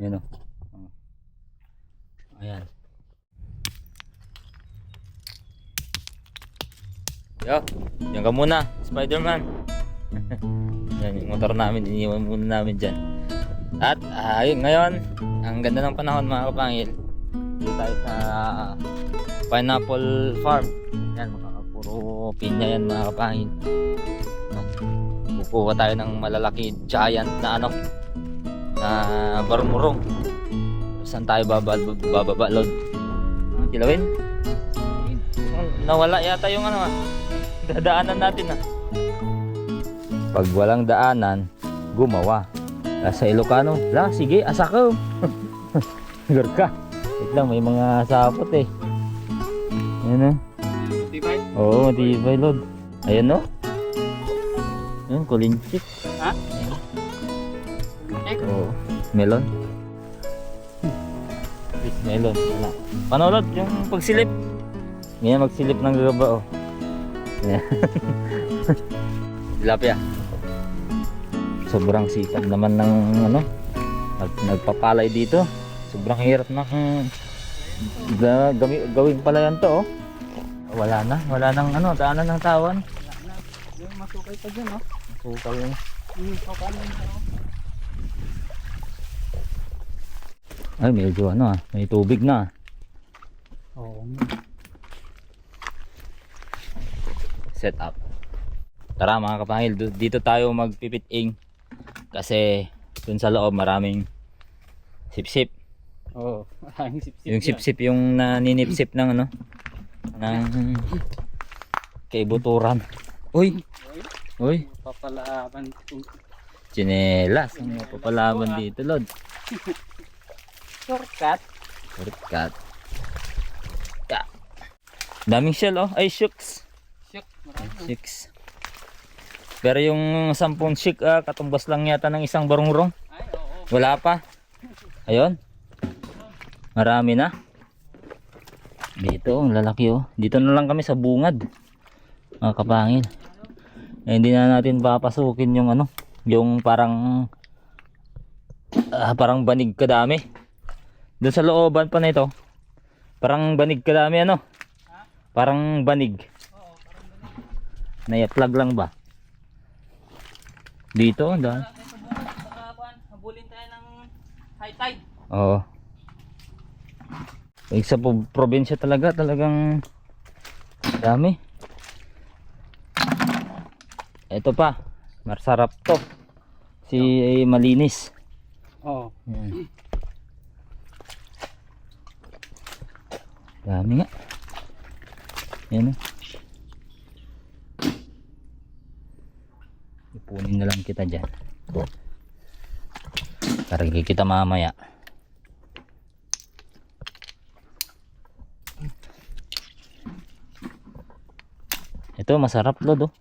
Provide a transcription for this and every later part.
Ayan o. Oh. Ayan. Yo, yan ka muna, Spider-Man. yan yung motor namin, iniwan muna namin dyan. At ayun, ngayon, ang ganda ng panahon mga kapangil. Dito tayo sa Pineapple Farm. Yan, mga pinya yan mga kapangil. Kukuha tayo ng malalaki giant na ano, na barumurong. Saan tayo bababa, bababa load? Kilawin? Nawala yata yung ano ah. Dadaanan natin ah. Pag walang daanan, gumawa. Sa Ilocano, la, sige, asa ka. Gar ka. Wait lang, may mga sapot eh. Ayan oh. Tibay? Oo, matibay load. Ayan no. Ayan, kulinchik. Oo. Melon. Fish melon. Wala. Panolod yung pagsilip. Ngayon magsilip ng gagaba oh. Ayan. Tilapia. Sobrang sikap naman ng ano. Nag, nagpapalay dito. Sobrang hirap na kung ga, gami, gawin pala yan to oh. Wala na. Wala nang ano, daanan ng tawan. wala na. Yung masukay pa dyan, oh. Yun. Hmm, okay na yun, oh. Ay, medyo ano ah. May tubig na. Oo. set up. Tara mga kapangil, dito tayo magpipiting kasi dun sa loob maraming sip-sip. Oo. Maraming sip-sip Yung sip-sip yung naninipsip ng ano ng kaibuturan. Uy, uy, Papalaban. chinelas ang mapapalaban dito, Lord. Shortcut. Shortcut. Ya. Daming shell oh, ay shucks. Shook. Marami. Six. Pero yung sampung chick, ah, katumbas lang yata ng isang barungrong. Ay, oo. Wala pa. Ayun. Marami na. Dito, ang lalaki oh. Dito na lang kami sa bungad. Mga kapangil. Eh, hindi na natin papasukin yung ano, yung parang ah, parang banig kadami. Doon sa looban pa nito. Parang banig kadami ano? Parang banig. Na-plug lang ba? Dito, dahil. Baka, habulin tayo ng high tide. Oo. Pag sa probinsya talaga, talagang dami. Ito pa, masarap to. Si eh, malinis. Oo. Yan. Dami nga. Yan o. Ipunin na lang kita dyan. Karagi kita mamaya. Ito masarap lod oh.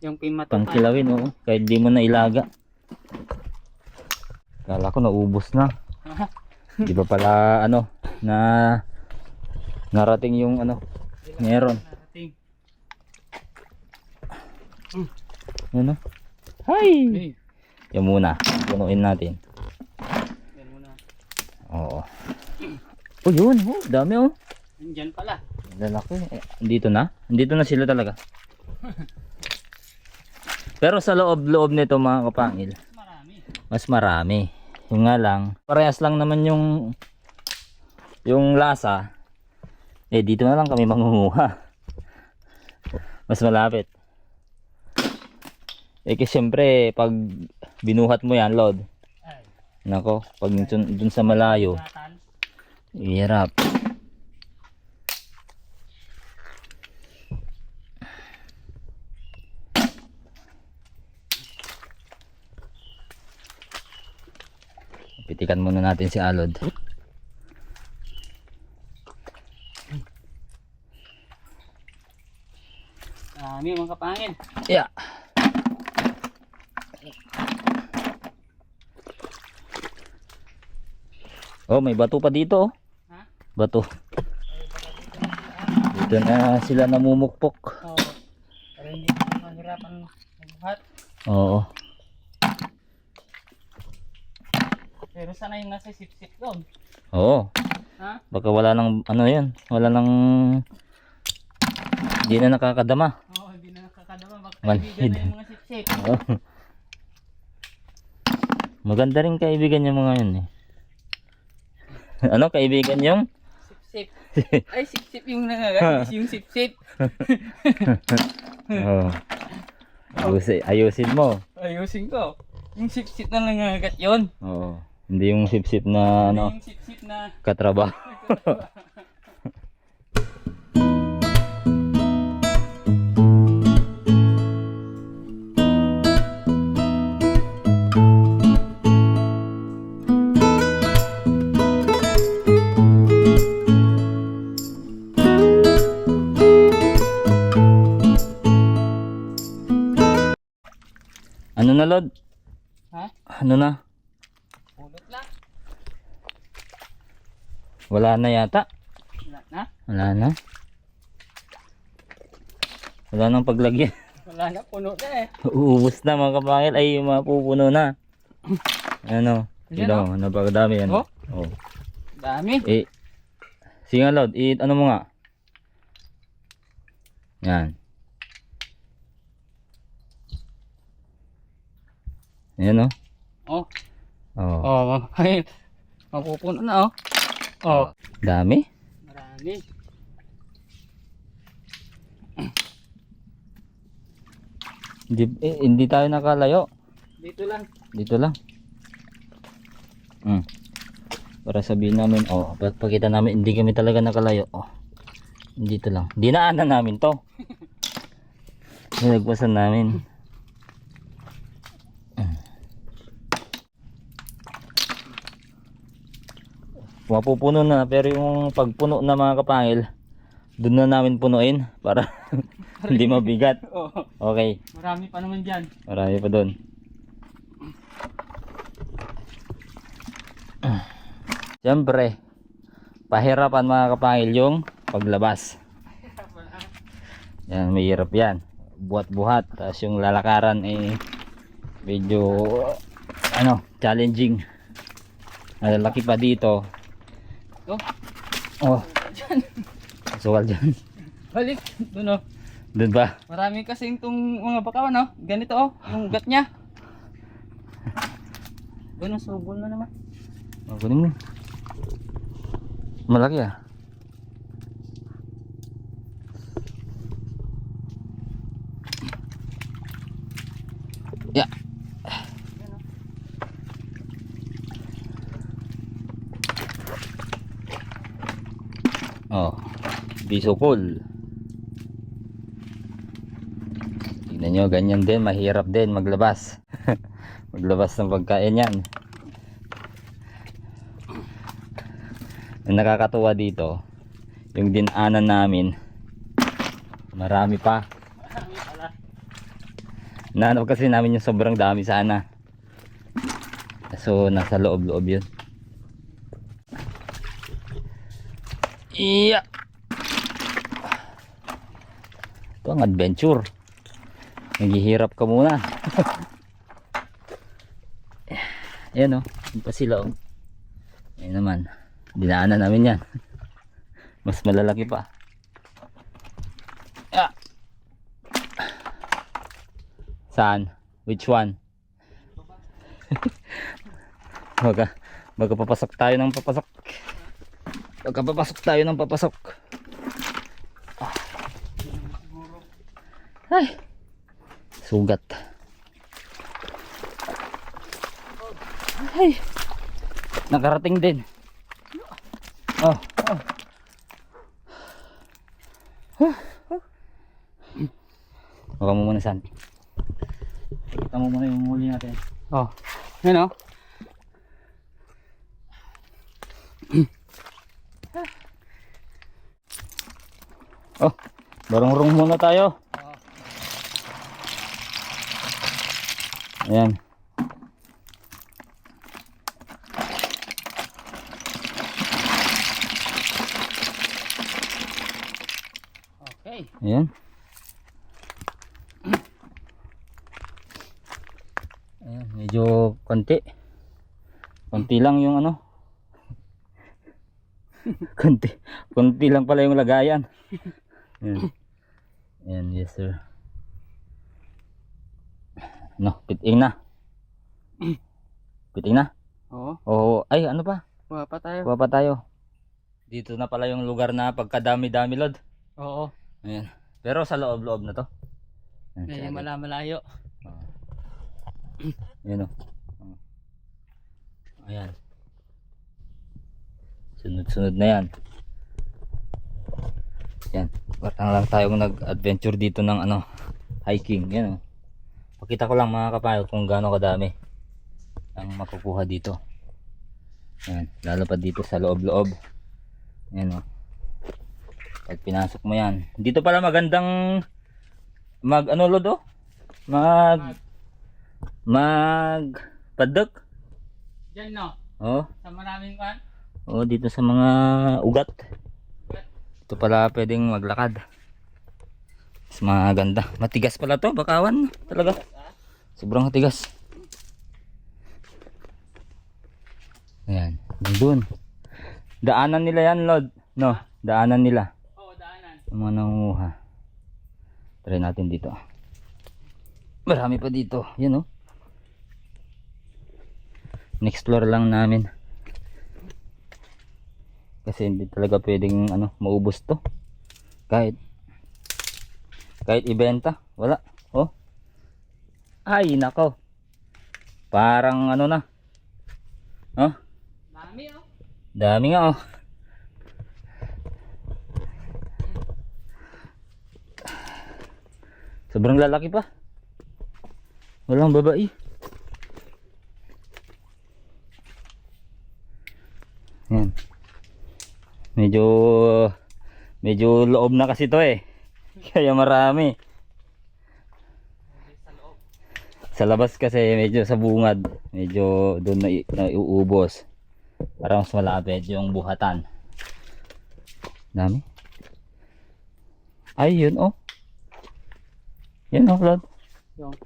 Yung pimat. Pangkilawin oh. Kahit di mo na ilaga. Kala ko naubos na. Di ba pala ano na narating yung ano meron. Ano? Hi! Hey. Yan muna. Punuin natin. Yan muna. Oo. Oh yun. Oh, dami oh. Nandyan pala. Lalaki. Eh, dito na? Dito na sila talaga. Pero sa loob-loob nito mga kapangil, Marami. mas marami. Yung nga lang, parehas lang naman yung yung lasa. Eh dito na lang kami mangunguha. Mas malapit. Eh kasi syempre pag binuhat mo yan, Lord. Nako, pag dun, dun sa malayo, hirap. Pitikan muna natin si Alod. Marami mga kapangin. Yeah. Oh, may bato pa dito. oh. Ha? Bato. Dito na sila namumukpok. Oo. Pero hindi ko mahirapan magbuhat. Oo. Pero sana yung nasa sip-sip doon. Oo. Ha? Baka wala nang ano yun. Wala nang hindi na nakakadama. Oo, hindi na nakakadama. Baka Manhid. Oo. Maganda rin kaibigan yung mga yun eh. ano kaibigan yung? Sip-sip. Ay, sip-sip yung nangagat. yung sip-sip. Oo. Ayusin, ayusin mo. Ayusin ko. Yung sip-sip na nangagat yun. Oo. Hindi yung sip-sip na ano, Yung sip-sip na katrabaho. Ano na? Pulot lang. Wala na yata. Wala na. Wala na. Wala nang paglagyan. Wala na. Puno na eh. Uubos na mga kapangil. Ay, yung mga pupuno na. Ano? Yan, Ito, napakadami yan. Oh. Oh. Dami. Eh, sige nga, Lord. I, ano mo nga? Yan. Yan, oh. Oh. Oh. Oh, ay, mapupuno na oh. Oh, Dami. marami. Hindi, eh, hindi tayo nakalayo. Dito lang. Dito lang. Hmm. Para sabihin namin, oh, pa- pakita namin, hindi kami talaga nakalayo. Oh. Dito lang. Dinaanan namin to. Nilagpasan namin. Mapupuno na, pero yung pagpuno na mga kapangil, doon na namin punuin para hindi mabigat. Okay, marami pa naman diyan. marami pa doon. Siyempre, pahirapan mga kapangil yung paglabas. Yan, may hirap yan. Buhat-buhat. Tapos yung lalakaran eh, medyo, ano, challenging. Malalaki pa dito. Oh, Oh, suwal dyan. balik. Doon oh. Doon ba? Marami kasing tong mga bakawan oh. Ganito oh, yung gat niya. Doon oh, subol na naman. Oh, kunin mo. Malaki ah. Ya. Oh, bisupol. Tingnan nyo, ganyan din, mahirap din maglabas. maglabas ng pagkain yan. Nakakatuwa dito, yung dinanan namin, marami pa. Nahanap kasi namin yung sobrang dami sana. So, nasa loob-loob yun. Iya! Ito ang adventure. Naghihirap ka muna. Ayan o. Yung pa sila o. Ayan naman. Dinaanan namin yan. Mas malalaki pa. Ah. Saan? Which one? Baga, baga papasok tayo ng papasok. Baga papasok tayo ng papasok. Ah. Ay. Sugat. Ay. Nakarating din. Oh. oh. Baka mo muna San. Kita mo muna yung huli natin. Oh. Yan oh. Oh, barong-rong muna tayo. Ayan. Okay. Ayan. Ayan, medyo konti. Konti lang yung ano. konti, konti lang pala yung lagayan. Yan. Yan, yes sir. No, piting na. Piting na. Oo. Oo, ay ano pa? Kuha pa tayo. Kuha pa tayo. Dito na pala yung lugar na pagkadami-dami lod. Oo. Ayan. Pero sa loob-loob na to. Ayan, Medyo sa agad. malayo. Ayan o. Ayan. Sunod-sunod na yan. Yan. Parang lang tayong nag-adventure dito ng ano, hiking. Yan o. Pakita ko lang mga kapayo kung gaano kadami ang makukuha dito. Yan. Lalo pa dito sa loob-loob. Yan o. Pag pinasok mo yan. Dito pala magandang mag ano lodo? Mag mag padok. Diyan no. Oh, Sa maraming kan. oh dito sa mga ugat. Ito pala pwedeng maglakad. Mas maganda. Matigas pala to, bakawan talaga. Sobrang matigas. Ayan, nandun. Daanan nila yan, Lord. No, daanan nila. Oo, daanan. Yung mga nangunguha. Try natin dito. Marami pa dito. Yan oh. In-explore lang namin. Kasi hindi talaga pwedeng ano, maubos to. Kahit kahit ibenta, wala. Oh. Ay, nako. Parang ano na. Oh, Dami oh. dami nga oh. Sobrang lalaki pa. Walang babae. Yan. Medyo medyo loob na kasi to eh. Kaya marami. Sa labas kasi medyo sa bungad, medyo doon na, na iuubos. Para mas malapit yung buhatan. Dami. Ay, yun oh. Yan oh, Claude. Yung.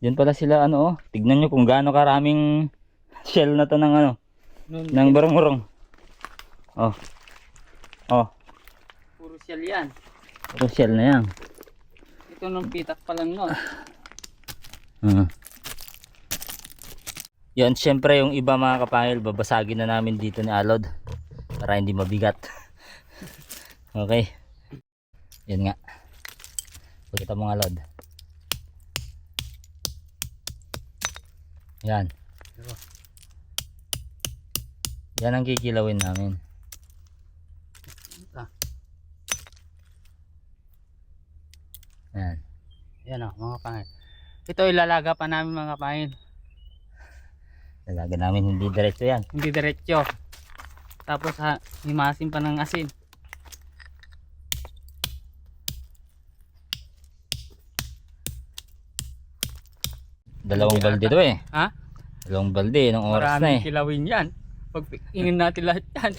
Yan pala sila ano oh. Tignan nyo kung gaano karaming shell na to ng ano, Nun, ng barong-barong. Oh. Oh, puro shell yan. puro shell na yan. Ito nung pitak pa lang nun. Ah. Yan, syempre yung iba mga kapangil, babasagin na namin dito ni Alod para hindi mabigat. okay. Yan nga. Pakita mo nga Alod. Yan. Yan ang kikilawin namin. Ah. Yan. Yan oh, mga pangil. Ito ilalaga pa namin mga pangil. Talaga namin hindi diretso yan. Hindi diretsyo. Tapos ha, himasin pa ng asin. Dalawang balde to eh. Ha? Dalawang balde, ng oras na Maraming eh. kilawin yan. Pag ingin natin lahat yan.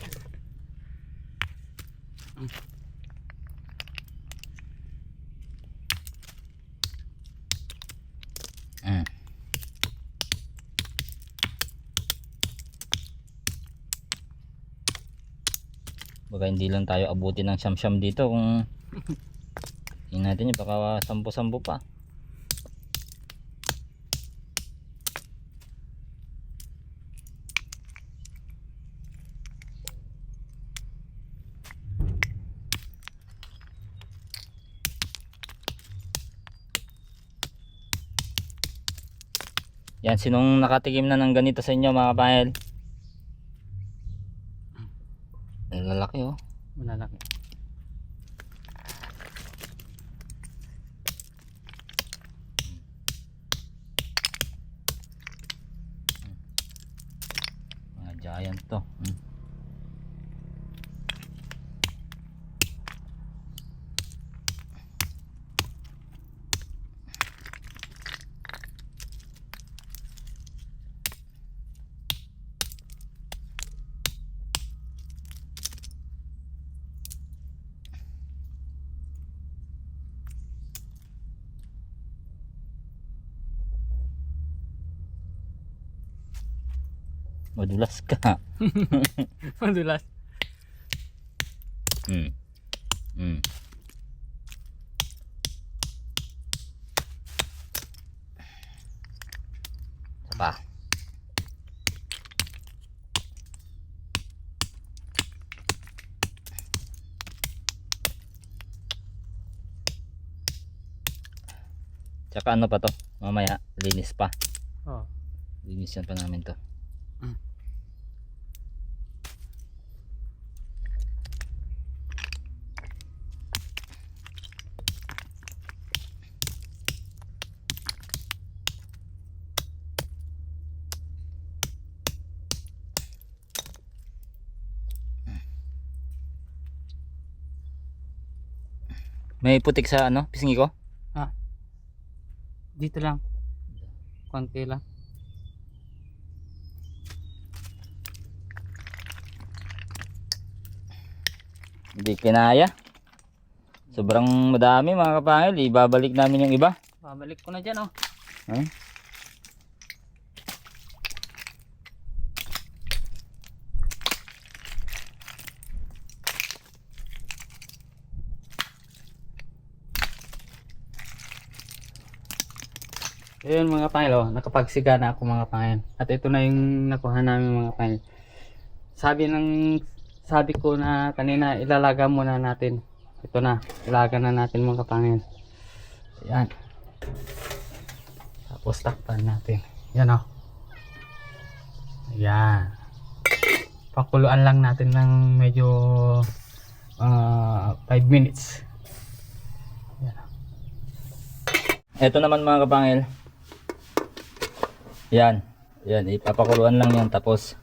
Mm. Baka hindi lang tayo abutin ng siyam-siyam dito kung Tingnan natin yun, baka sampu-sampu pa. Yan, sinong nakatikim na ng ganito sa inyo mga kapael? Madulas ka. Madulas. Hmm. Hmm. Isa pa. Tsaka ano pa to? Mamaya, linis pa. Oh. Linisan pa namin to. May putik sa ano, pisngi ko? Dito lang. Konti lang. Hindi kinaya. Sobrang madami mga kapangil. Ibabalik namin yung iba. Babalik ko na dyan oh. Huh? Ayun mga pangil oh. Nakapagsiga na ako mga pangil. At ito na yung nakuha namin mga pangil. Sabi ng sabi ko na kanina ilalaga muna natin. Ito na. Ilaga na natin mga pangil. Ayan. Tapos takpan natin. Yan oh. Ayan. Pakuluan lang natin ng medyo 5 minutes. Ito naman mga kapangil. Yan. Yan. Ipapakuluan lang yan. Tapos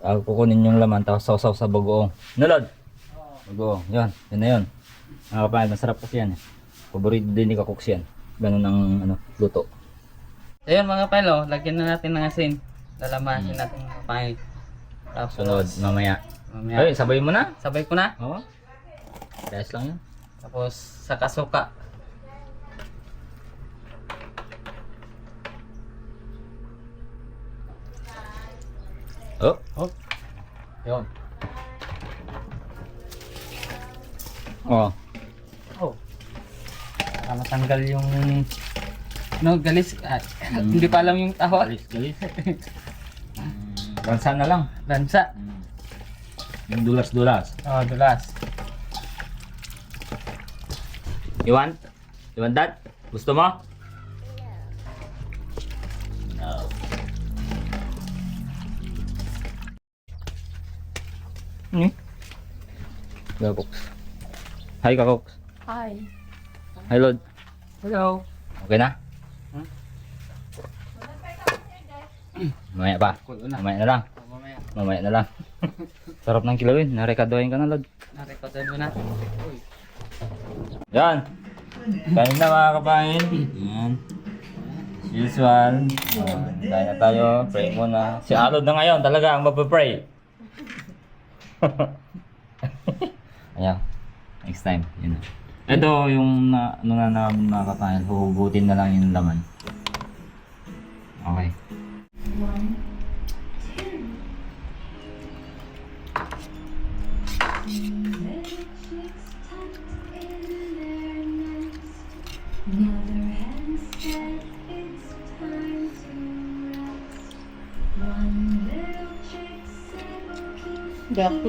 uh, kukunin yung laman. Tapos sausaw sa bagoong. Nalad. Bagoong. Yan. Yan na yun. Mga kapangil. Masarap kasi yan. Paborito din ni Kakuks yan. Ganun ang ano, luto. Ayun mga palo, lagyan na natin ng asin. Lalamasin natin mga pangil. Tapos, Sunod. Mamaya. mamaya, Ay, sabay mo na. sabay ko na. Oo. Rest lang yun. Tapos, sa kasuka. Oh. Oh. Yun. Oh. Oh. Para matanggal yung no, galis. Ah, Hindi pa alam yung tawa. Galis, galis. Bansa na lang. Lansa. Yung dulas-dulas. Oh, dulas. You want? You want that? Gusto mo? Hmm? Kakoks. Hi, Kakoks. Hi. Hi, Lord. Hello. Okay na? Hmm? Mamaya pa. Mamaya na lang. Mamaya. Mamaya na lang. Sarap ng kilawin. Narekadohin ka na, Lord. Narekodan mo na. Uy. Yan. Kain na mga kapangin. Yan. Usual. Uh, kain na tayo. Pray muna. Si Alod na ngayon talaga ang magpa-pray. Ayan. Next time. Yun. Ito yung na, ano na namin mga kapangin. Huhugutin na lang yung laman.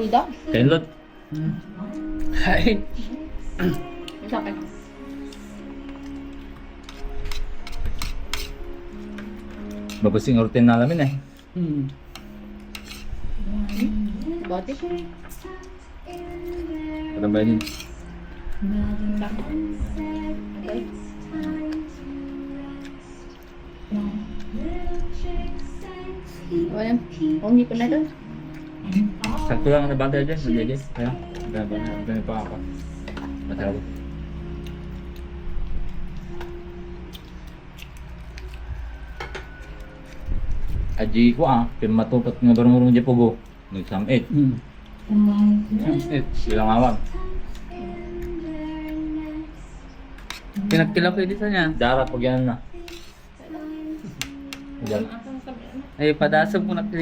"Keep Jackfruit daw. Kain Lord. Hi. Sa akin. Babasing routine na namin eh. Hmm. Bati. in there." Ano ba yun? Okay. it's time to rest. One little chick said, "Keep, Wala. keep, Oh, hindi ko na doon. Sakto lang na banda dyan. Dyan. Kaya. Kaya ba? Kaya pa ako. Masarap. Aji ko ah. Pimatupat nga barong-barong dyan po go. Hmm. One little Eh, Silang awag. in their nest." Pinagkila ko dito niya. Darat pag yan na. Ay, padasag mo na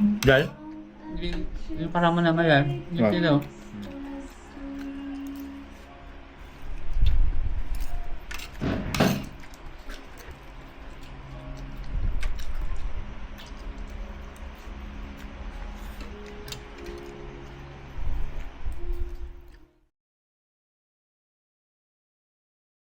kiligin. Dal? yung, yung karama naman yan. Yung Wag. sino.